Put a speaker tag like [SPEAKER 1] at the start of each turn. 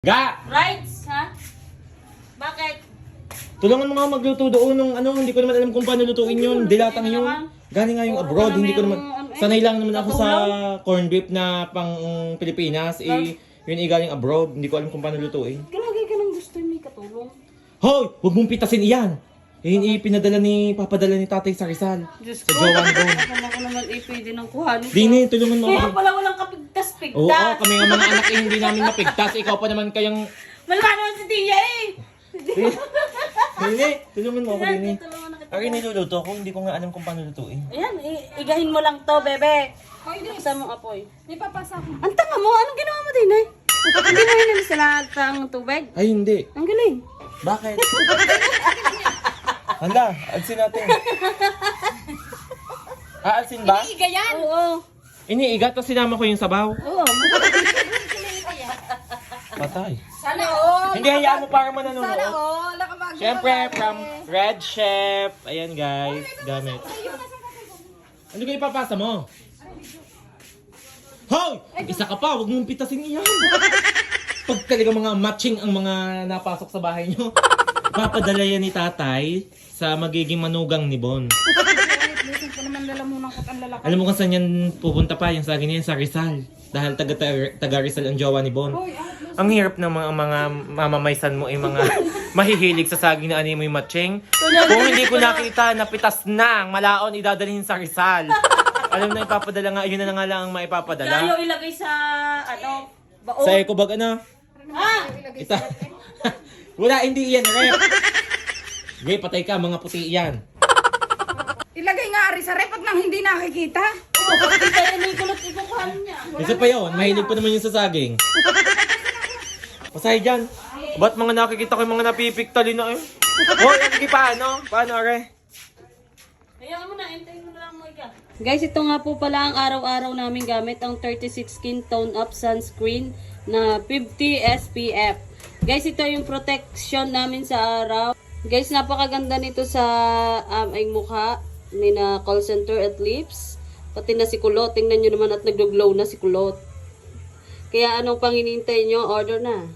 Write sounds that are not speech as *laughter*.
[SPEAKER 1] Ga!
[SPEAKER 2] Rights, ha? Bakit?
[SPEAKER 1] Tulungan mo nga magluto doon nung ano, hindi ko naman alam kung paano lutuin yun. Dilatang yun. Galing nga yung abroad, hindi ko naman... Sanay lang naman ako sa corned beef na pang Pilipinas. Eh, yun eh galing abroad, hindi ko alam kung paano lutuin.
[SPEAKER 2] Lagi ka nang gusto may katulong.
[SPEAKER 1] Hoy! Huwag mong pitasin iyan! Eh, yun eh, pinadala ni, papadala ni tatay sa Rizal.
[SPEAKER 2] Diyos
[SPEAKER 1] Sa Jowan Bone.
[SPEAKER 2] Akala ko naman eh, pwede nang kuhanin.
[SPEAKER 1] Dini, tulungan mo
[SPEAKER 2] Kaya
[SPEAKER 1] ako.
[SPEAKER 2] pala walang kapigtas-pigtas.
[SPEAKER 1] Oo, kami nga mga anak eh, hindi namin napigtas. Ikaw pa naman kayang...
[SPEAKER 2] Wala naman si Tia eh.
[SPEAKER 1] Dini, tulungan mo ako,
[SPEAKER 2] na kita.
[SPEAKER 1] Ari, niluluto ko, hindi ko nga alam kung paano lutuin.
[SPEAKER 2] Ayan, igahin mo lang to, bebe. Buksan mo apoy.
[SPEAKER 3] May papasa ko.
[SPEAKER 2] Ang tanga mo, anong ginawa mo din eh? Hindi mo hinalis sa lahat ng tubig?
[SPEAKER 1] Ay, hindi.
[SPEAKER 2] Ang galing.
[SPEAKER 1] Bakit? Handa, alsin natin. *laughs* Aalsin ba?
[SPEAKER 3] Iga yan!
[SPEAKER 2] Oo.
[SPEAKER 1] Iniigat, tapos sinama ko yung sabaw.
[SPEAKER 2] Oo.
[SPEAKER 1] Patay.
[SPEAKER 3] Sana all!
[SPEAKER 1] Hindi, hayaan mo para
[SPEAKER 3] Sana
[SPEAKER 1] mananonood.
[SPEAKER 3] all! Nakabag
[SPEAKER 1] Siyempre, from Red Chef. Ayan guys, gamit. Ano kayo ipapasa mo? Hoy! Isa ka pa, huwag mong pitasin iyan. Pag talaga mga matching ang mga napasok sa bahay nyo, *laughs* papadala yan ni tatay sa magiging manugang ni Bon.
[SPEAKER 3] Ko naman lalamunan ko ang lalaki.
[SPEAKER 1] Alam mo kung saan yan pupunta pa, yung sa akin yan sa Rizal. Dahil taga, taga Rizal ang jowa ni Bon.
[SPEAKER 3] Hoy, mo.
[SPEAKER 1] Ang hirap ng mga mga mamamaysan mo ay mga *laughs* mahihilig sa saging na ani mo yung matching. Kung hindi ko nakita, napitas na ang malaon idadalhin sa Rizal. *laughs* Alam na ipapadala nga, yun na nga lang ang maipapadala.
[SPEAKER 2] Tayo ilagay sa, ano, baon.
[SPEAKER 1] Sa eco bag ano?
[SPEAKER 2] Ha?
[SPEAKER 1] Ita. *laughs* Wala, hindi yan, rep. Gay, patay ka, mga puti yan.
[SPEAKER 3] Ilagay nga ari sa rep at nang hindi nakikita.
[SPEAKER 2] Oo, bakit tayo may kulot ikukuhan niya?
[SPEAKER 1] Isa pa yun, mahilig pa naman yung sa saging. Pasay dyan. Ba't mga nakikita ko yung mga napipiktali na eh? Hoy, ano paano? Paano, are?
[SPEAKER 2] Hayaan mo na, entayin mo na lang mo ika. Guys, ito nga po pala ang araw-araw namin gamit ang 36 skin tone up sunscreen na 50 SPF. Guys, ito yung protection namin sa araw. Guys, napakaganda nito sa um, ay mukha ni na call center at lips. Pati na si Kulot. Tingnan nyo naman at nag-glow na si Kulot. Kaya anong panginintay nyo? Order na.